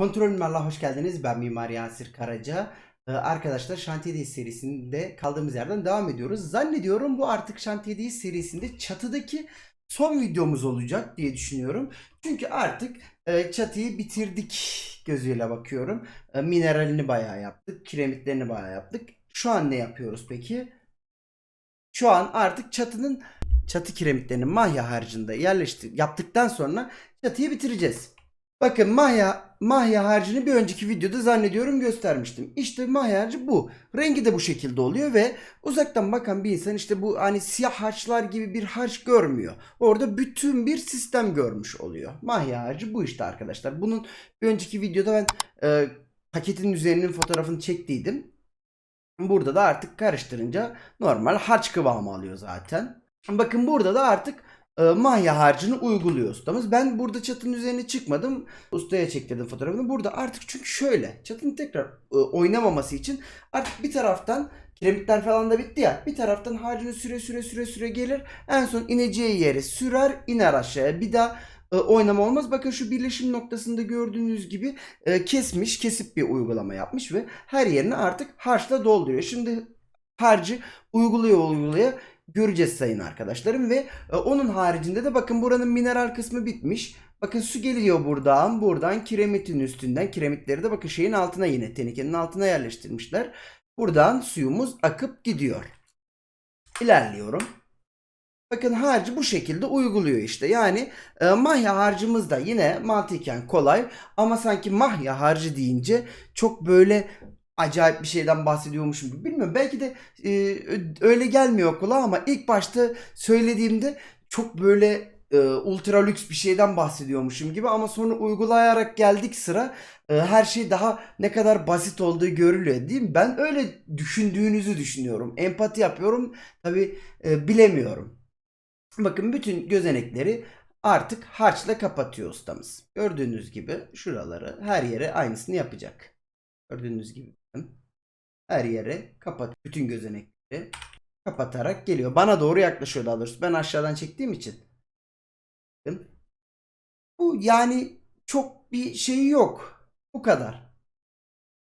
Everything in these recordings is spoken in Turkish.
Kontrol Mimarlığa hoş geldiniz. Ben Mimar Yasir Karaca. Ee, arkadaşlar Şantiyedeyiz serisinde kaldığımız yerden devam ediyoruz. Zannediyorum bu artık Şantiyedeyiz serisinde çatıdaki son videomuz olacak diye düşünüyorum. Çünkü artık e, çatıyı bitirdik gözüyle bakıyorum. E, mineralini bayağı yaptık. Kiremitlerini bayağı yaptık. Şu an ne yapıyoruz peki? Şu an artık çatının çatı kiremitlerini mahya harcında yerleştir yaptıktan sonra çatıyı bitireceğiz. Bakın mahya mahya harcını bir önceki videoda zannediyorum göstermiştim. İşte mahya harcı bu. Rengi de bu şekilde oluyor ve uzaktan bakan bir insan işte bu hani siyah harçlar gibi bir harç görmüyor. Orada bütün bir sistem görmüş oluyor. Mahya harcı bu işte arkadaşlar. Bunun bir önceki videoda ben e, paketin üzerinin fotoğrafını çektiydim. Burada da artık karıştırınca normal harç kıvamı alıyor zaten. Bakın burada da artık e, mahya harcını uyguluyor ustamız. Ben burada çatının üzerine çıkmadım. Ustaya çektirdim fotoğrafını. Burada artık çünkü şöyle çatının tekrar e, oynamaması için artık bir taraftan kiremitler falan da bitti ya. Bir taraftan harcını süre süre süre süre gelir. En son ineceği yere sürer iner aşağıya. Bir daha e, oynama olmaz. Bakın şu birleşim noktasında gördüğünüz gibi kesmiş, kesip bir uygulama yapmış ve her yerini artık harçla dolduruyor. Şimdi harcı uyguluyor uygulaya göreceğiz sayın arkadaşlarım ve e, onun haricinde de bakın buranın mineral kısmı bitmiş. Bakın su geliyor buradan, buradan kiremitin üstünden. Kiremitleri de bakın şeyin altına yine tenekenin altına yerleştirmişler. Buradan suyumuz akıp gidiyor. İlerliyorum. Bakın harcı bu şekilde uyguluyor işte. Yani e, mahya harcımız da yine mantıken kolay ama sanki mahya harcı deyince çok böyle acayip bir şeyden bahsediyormuşum gibi. Bilmiyorum belki de e, öyle gelmiyor kulağa ama ilk başta söylediğimde çok böyle e, ultra lüks bir şeyden bahsediyormuşum gibi ama sonra uygulayarak geldik sıra e, her şey daha ne kadar basit olduğu görülüyor değil mi? Ben öyle düşündüğünüzü düşünüyorum. Empati yapıyorum. Tabi bilemiyorum. Bakın bütün gözenekleri artık harçla kapatıyor ustamız. Gördüğünüz gibi şuraları her yere aynısını yapacak. Gördüğünüz gibi. Her yere kapat bütün gözenekleri kapatarak geliyor. Bana doğru yaklaşıyor daha doğrusu. Ben aşağıdan çektiğim için. Bu yani çok bir şeyi yok. Bu kadar.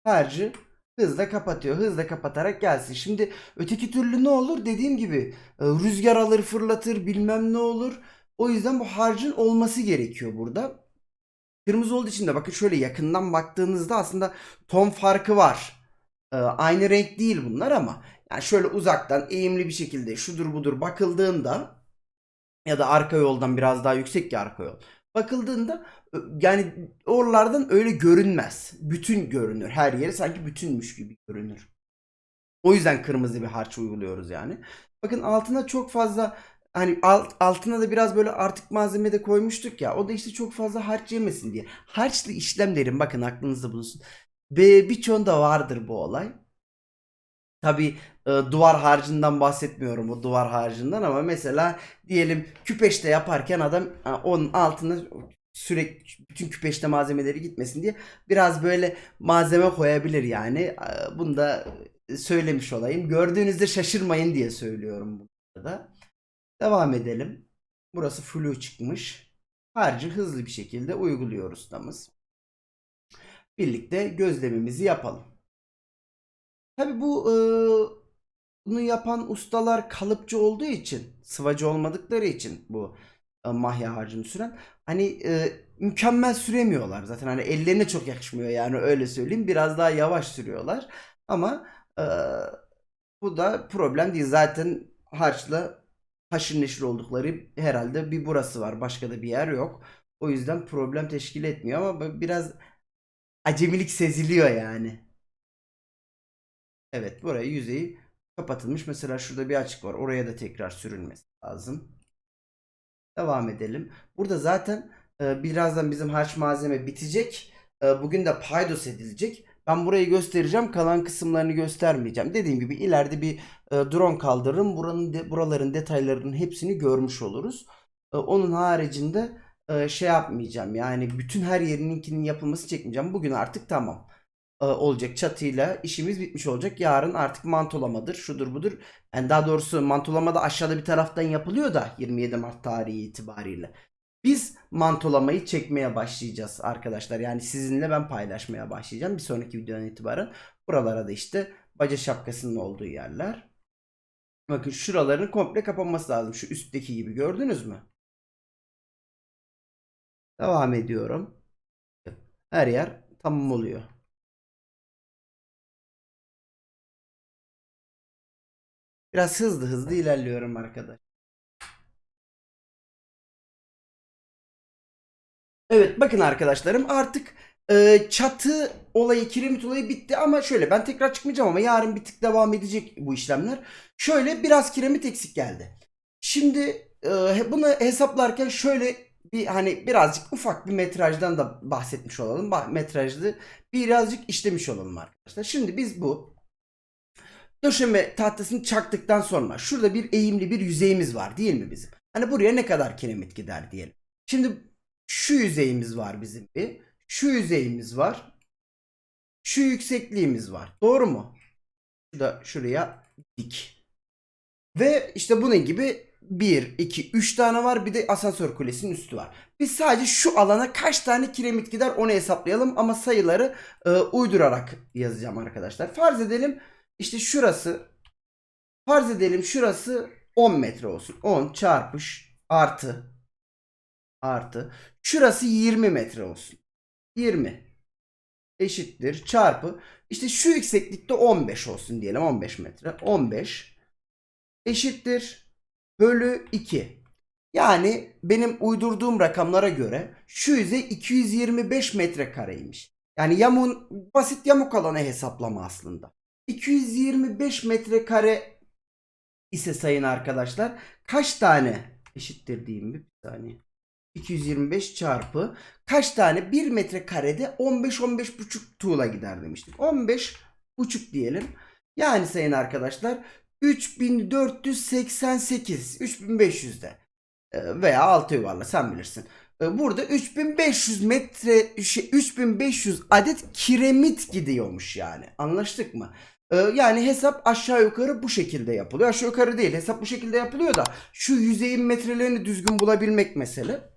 Harcı hızla kapatıyor. Hızla kapatarak gelsin. Şimdi öteki türlü ne olur? Dediğim gibi e, rüzgar alır fırlatır bilmem ne olur. O yüzden bu harcın olması gerekiyor burada. Kırmızı olduğu için de bakın şöyle yakından baktığınızda aslında ton farkı var. Ee, aynı renk değil bunlar ama yani şöyle uzaktan eğimli bir şekilde şudur budur bakıldığında ya da arka yoldan biraz daha yüksek ki arka yol. Bakıldığında ö- yani oralardan öyle görünmez. Bütün görünür. Her yeri sanki bütünmüş gibi görünür. O yüzden kırmızı bir harç uyguluyoruz yani. Bakın altına çok fazla hani alt, altına da biraz böyle artık malzeme de koymuştuk ya. O da işte çok fazla harç yemesin diye. Harçlı işlemlerin bakın aklınızda bulunsun. Ve birçoğunda vardır bu olay. Tabi duvar harcından bahsetmiyorum o duvar harcından ama mesela diyelim küpeşte yaparken adam e, onun altına sürekli bütün küpeşte malzemeleri gitmesin diye biraz böyle malzeme koyabilir yani. E, Bunu da söylemiş olayım. Gördüğünüzde şaşırmayın diye söylüyorum burada. Devam edelim. Burası flu çıkmış. Harcı hızlı bir şekilde uyguluyor ustamız. Birlikte gözlemimizi yapalım. Tabi bu e, bunu yapan ustalar kalıpçı olduğu için, sıvacı olmadıkları için bu e, mahya harcını süren hani e, mükemmel süremiyorlar. Zaten hani ellerine çok yakışmıyor yani öyle söyleyeyim. Biraz daha yavaş sürüyorlar. Ama e, bu da problem değil. Zaten harçla haşır neşir oldukları herhalde bir burası var. Başka da bir yer yok. O yüzden problem teşkil etmiyor ama biraz acemilik seziliyor yani. Evet buraya yüzeyi kapatılmış. Mesela şurada bir açık var. Oraya da tekrar sürülmesi lazım. Devam edelim. Burada zaten e, birazdan bizim harç malzeme bitecek. E, bugün de paydos edilecek. Ben burayı göstereceğim. Kalan kısımlarını göstermeyeceğim. Dediğim gibi ileride bir e, drone kaldırırım. Buranın de, buraların detaylarının hepsini görmüş oluruz. E, onun haricinde e, şey yapmayacağım. Yani bütün her yerininkinin yapılması çekmeyeceğim. Bugün artık tamam e, olacak çatıyla işimiz bitmiş olacak. Yarın artık mantolamadır, şudur budur. Yani daha doğrusu mantolama da aşağıda bir taraftan yapılıyor da 27 Mart tarihi itibariyle. Biz mantolamayı çekmeye başlayacağız arkadaşlar. Yani sizinle ben paylaşmaya başlayacağım bir sonraki videodan itibaren. Buralara da işte baca şapkasının olduğu yerler. Bakın şuraların komple kapanması lazım. Şu üstteki gibi gördünüz mü? Devam ediyorum. Her yer tamam oluyor. Biraz hızlı hızlı ilerliyorum arkadaş. Evet bakın arkadaşlarım artık e, çatı olayı kiremit olayı bitti ama şöyle ben tekrar çıkmayacağım ama yarın bir tık devam edecek bu işlemler. Şöyle biraz kiremit eksik geldi. Şimdi e, bunu hesaplarken şöyle bir hani birazcık ufak bir metrajdan da bahsetmiş olalım. Metrajlı birazcık işlemiş olalım arkadaşlar. Şimdi biz bu döşeme tahtasını çaktıktan sonra şurada bir eğimli bir yüzeyimiz var değil mi bizim? Hani buraya ne kadar kiremit gider diyelim. Şimdi şu yüzeyimiz var bizim bir. Şu yüzeyimiz var. Şu yüksekliğimiz var. Doğru mu? Şu da şuraya dik. Ve işte bunun gibi 1, 2, 3 tane var. Bir de asansör kulesinin üstü var. Biz sadece şu alana kaç tane kiremit gider onu hesaplayalım. Ama sayıları e, uydurarak yazacağım arkadaşlar. Farz edelim işte şurası farz edelim şurası 10 metre olsun. 10 çarpış artı artı şurası 20 metre olsun. 20 eşittir çarpı işte şu yükseklikte 15 olsun diyelim 15 metre 15 eşittir bölü 2 yani benim uydurduğum rakamlara göre şu yüzey 225 metrekareymiş. Yani yamun basit yamuk alanı hesaplama aslında. 225 metrekare ise sayın arkadaşlar kaç tane eşittir diyeyim bir saniye. 225 çarpı kaç tane 1 metrekarede 15 15 buçuk tuğla gider demiştik. 15 buçuk diyelim. Yani sayın arkadaşlar 3488 3500'de e, veya 6 yuvarla sen bilirsin. E, Burada 3500 metre şey, 3500 adet kiremit gidiyormuş yani. Anlaştık mı? E, Yani hesap aşağı yukarı bu şekilde yapılıyor. Aşağı yukarı değil. Hesap bu şekilde yapılıyor da şu yüzeyin metrelerini düzgün bulabilmek mesele.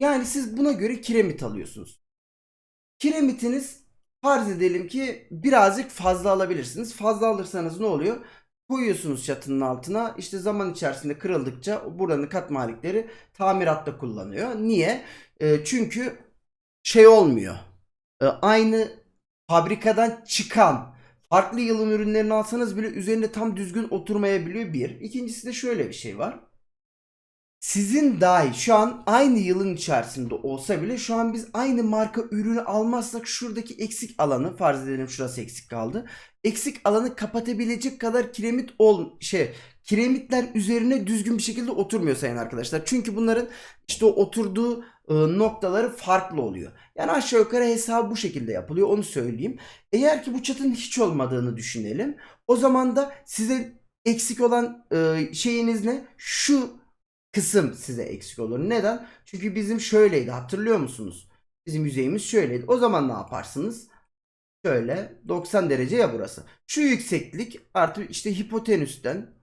Yani siz buna göre kiremit alıyorsunuz. Kiremitiniz farz edelim ki birazcık fazla alabilirsiniz. Fazla alırsanız ne oluyor? Koyuyorsunuz çatının altına. İşte zaman içerisinde kırıldıkça buranın kat malikleri tamiratta kullanıyor. Niye? E, çünkü şey olmuyor. E, aynı fabrikadan çıkan farklı yılın ürünlerini alsanız bile üzerinde tam düzgün oturmayabiliyor bir. İkincisi de şöyle bir şey var. Sizin dahi şu an aynı yılın içerisinde olsa bile şu an biz aynı marka ürünü almazsak şuradaki eksik alanı farz edelim şurası eksik kaldı. Eksik alanı kapatabilecek kadar kiremit ol şey kiremitler üzerine düzgün bir şekilde oturmuyor sayın arkadaşlar. Çünkü bunların işte o oturduğu e, noktaları farklı oluyor. Yani aşağı yukarı hesabı bu şekilde yapılıyor onu söyleyeyim. Eğer ki bu çatının hiç olmadığını düşünelim. O zaman da size eksik olan e, şeyiniz ne? Şu kısım size eksik olur. Neden? Çünkü bizim şöyleydi hatırlıyor musunuz? Bizim yüzeyimiz şöyleydi. O zaman ne yaparsınız? Şöyle 90 derece ya burası. Şu yükseklik artı işte hipotenüsten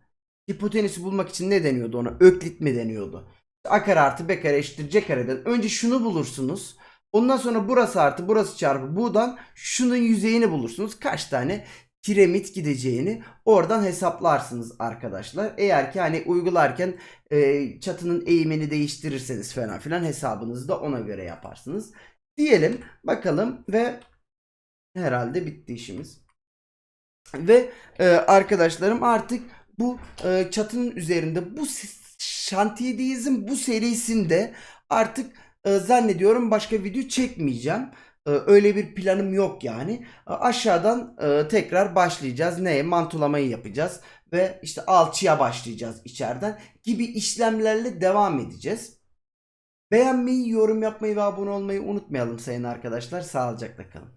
hipotenüsü bulmak için ne deniyordu ona? Öklit mi deniyordu? A kare artı B kare eşittir C kareden. Önce şunu bulursunuz. Ondan sonra burası artı burası çarpı buradan şunun yüzeyini bulursunuz. Kaç tane kiremit gideceğini oradan hesaplarsınız arkadaşlar. Eğer ki hani uygularken e, çatının eğimini değiştirirseniz falan filan hesabınızı da ona göre yaparsınız. Diyelim bakalım ve herhalde bitti işimiz. Ve e, arkadaşlarım artık bu e, çatının üzerinde bu şantiyedeyizin bu serisinde artık e, zannediyorum başka video çekmeyeceğim. E, öyle bir planım yok yani. E, aşağıdan e, tekrar başlayacağız. Neye? Mantulamayı yapacağız ve işte alçıya başlayacağız içeriden gibi işlemlerle devam edeceğiz. Beğenmeyi, yorum yapmayı ve abone olmayı unutmayalım sayın arkadaşlar. Sağlıcakla kalın.